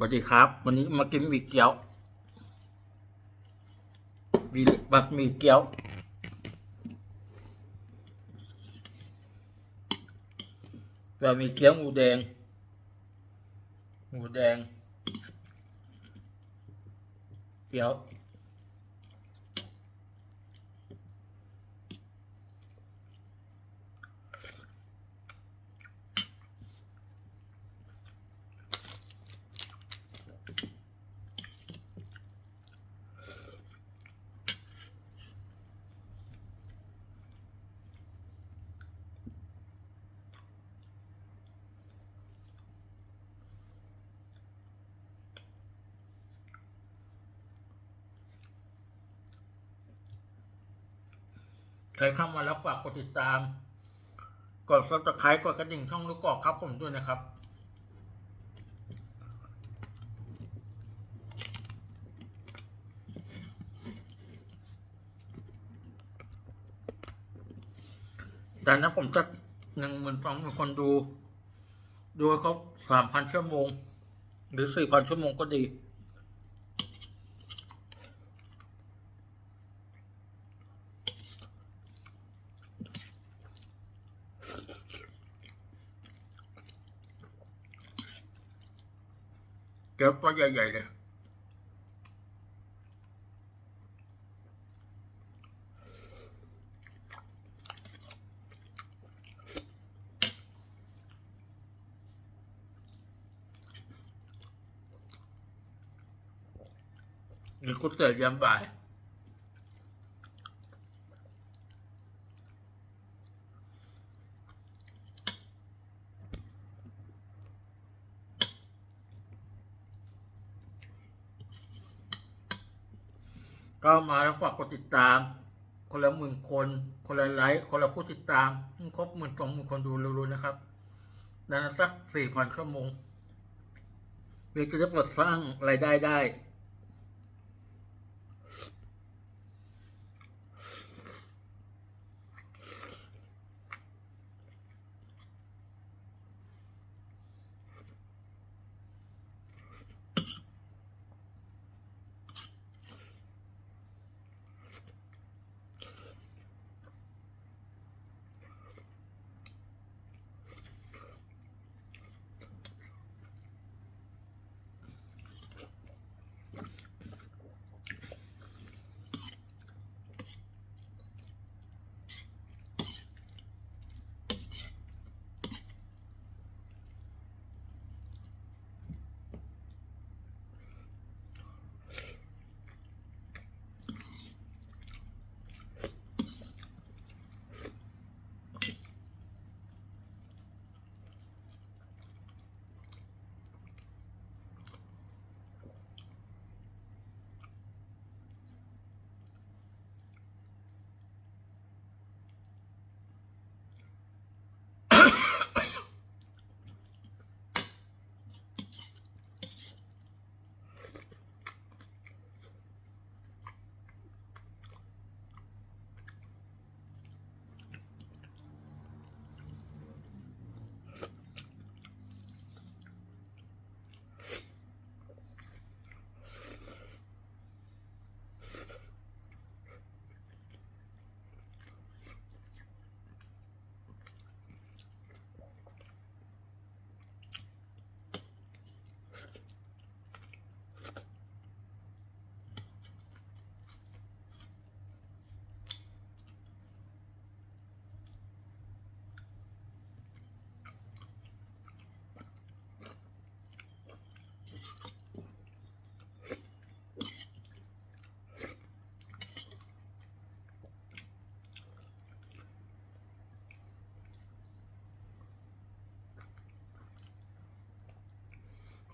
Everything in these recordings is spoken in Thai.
สวัสดีครับ วันนี้มากินวีเกี๊ยวมีบักหมี่เกี๊ยวแดงหมี่เกี๊ยวหมูแดง หมูแดง เกี๊ยว ใครเข้ามาแล้วฝากกดติดตาม กดซับสไครต์กดกระดิ่งช่องลูกกอกครับผมด้วยนะครับดังนั้นผมจะหนึ่งหมื่นสองหมื่นคนดู ดูเขาสามพันชั่วโมง หรือสี่พันชั่วโมงก็ดี เกี๊ยวตัวใหญ่ๆเลยนี่ก๋วยเตี๋ยยามบ่าย ก็มาแล้วฝากกดติดตาม คนละหมื่นคน คนละไลค์คนละผู้ติดตามครบหมื่นสองหมื่นคนดูรู้ๆนะครับดังนั้นสักสี่พันชั่วโมงเพื่อจะได้เปิดสร้างรายได้ได้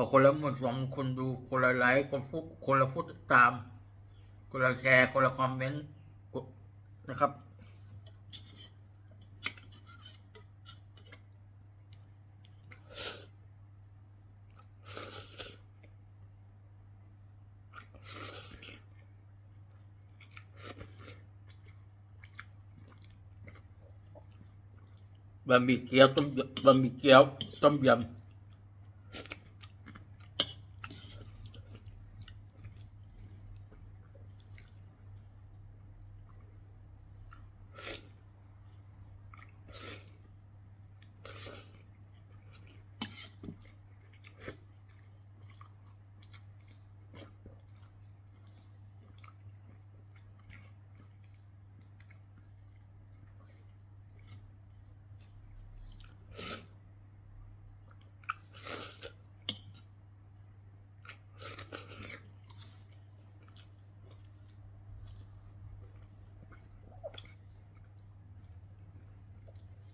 ขอคนละหมื่นสองคนดูคนละไลค์คนผู้คนละผู้ติดตาม คนละแชร์คนละคอมเมนต์กดนะครับบะหมี่เกี๊ยวต้มยำบะหมี่เกี๊ยวต้มยำ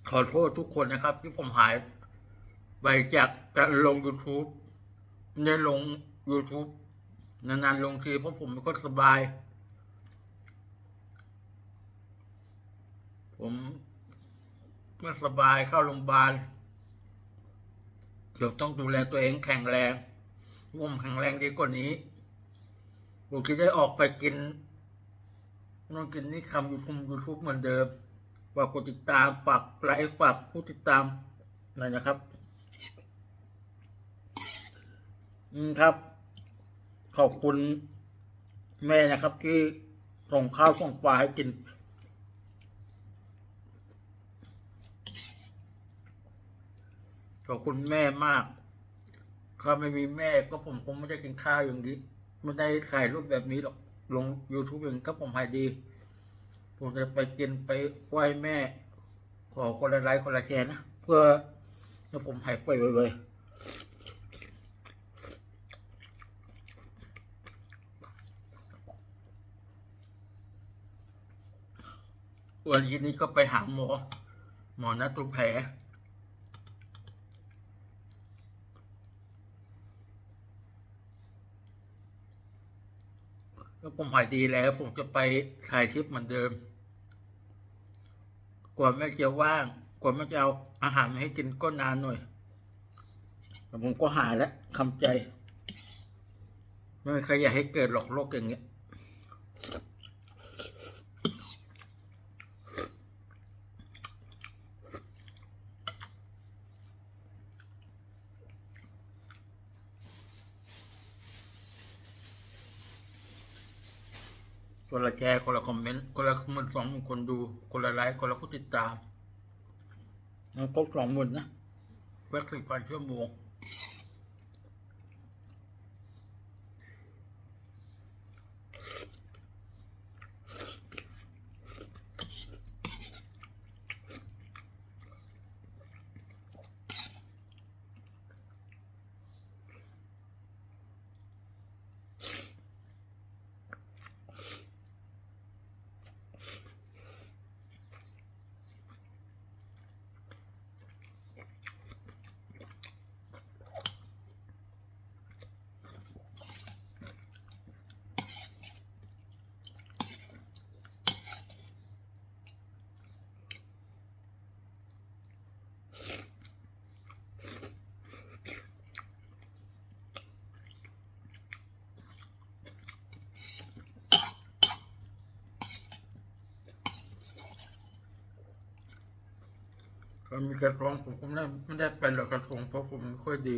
ขอโทษทุกคนนะครับ ที่ผมหายไปจากการลง YouTube ไม่ได้ลง YouTube นานๆลงทีเพราะผมไม่ค่อยสบาย ผมไม่สบายเข้าโรงพยาบาลเดี๋ยวต้องดูแลตัวเองแข็งแรงผมแข็งแรงดีกว่านี้ผมจะได้ออกไปกินนอนกินนี่คำยูทูบยูทูบเหมือนเดิม ฝากกดติดตามฝากไลค์ฝากผู้ติดตามหน่อยนะครับ อืมครับ ขอบคุณแม่นะครับ ที่ส่งข้าวส่งปลาให้กิน ขอบคุณแม่มาก ถ้าไม่มีแม่ก็ผมคงไม่ได้กินข้าวอย่างนี้ ไม่ได้ถ่ายรูปแบบนี้หรอก ลง YouTube องก็ผมหายดี ผมจะไปกินไปไหว้แม่ ขอคนละไลค์คนละแชร์นะ เพื่อให้ผมหายป่วยไวๆวันนี้ก็ไปหาหมอ หมอนัดตูแผล แล้วผมหายดีแล้ว ผมจะไปถ่ายคลิปเหมือนเดิมกว่าแม่จะว่างกว่าแม่จะเอาอาหารมาให้กินก็นานหน่อยแต่ผมก็หายแล้วคำใจ ไม่มีใครอยากให้เกิดหรอกโรคอย่างเงี้ย คนละแชร์คนละคอมเมนต์คนละหมื่นสองหมื่นคนดู คนละไลค์คนละผู้ติดตามมันครบสองหมื่นนะเว็บสี่พันชั่วโมง มีกระทงผมก็ไม่ได้ไม่ได้ไปหรอกกระทรวงเพราะผมไม่ค่อยดี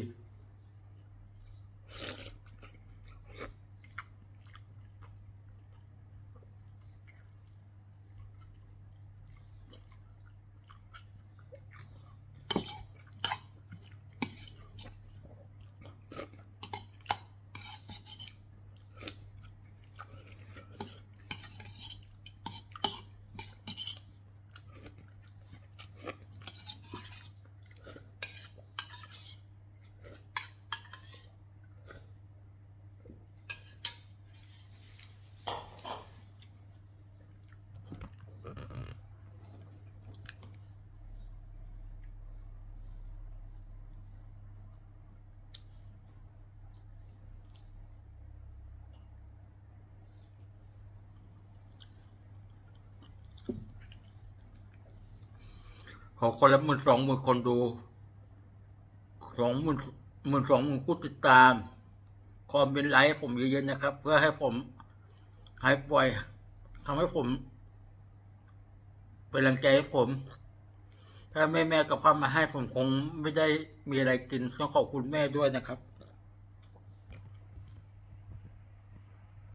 ขอคนละหมื่นสองหมื่นคนดูสองหมื่นหมื่นสองหมื่นผู้ติดตาม คอมเมนต์ไลค์ผมเยอะๆนะครับ เพื่อให้ผมหายป่วยทำให้ผม เป็นแรงใจให้ผม ถ้าแม่แม่กับพ่อมาให้ผมคงไม่ได้มีอะไรกินต้องขอบคุณแม่ด้วยนะครับ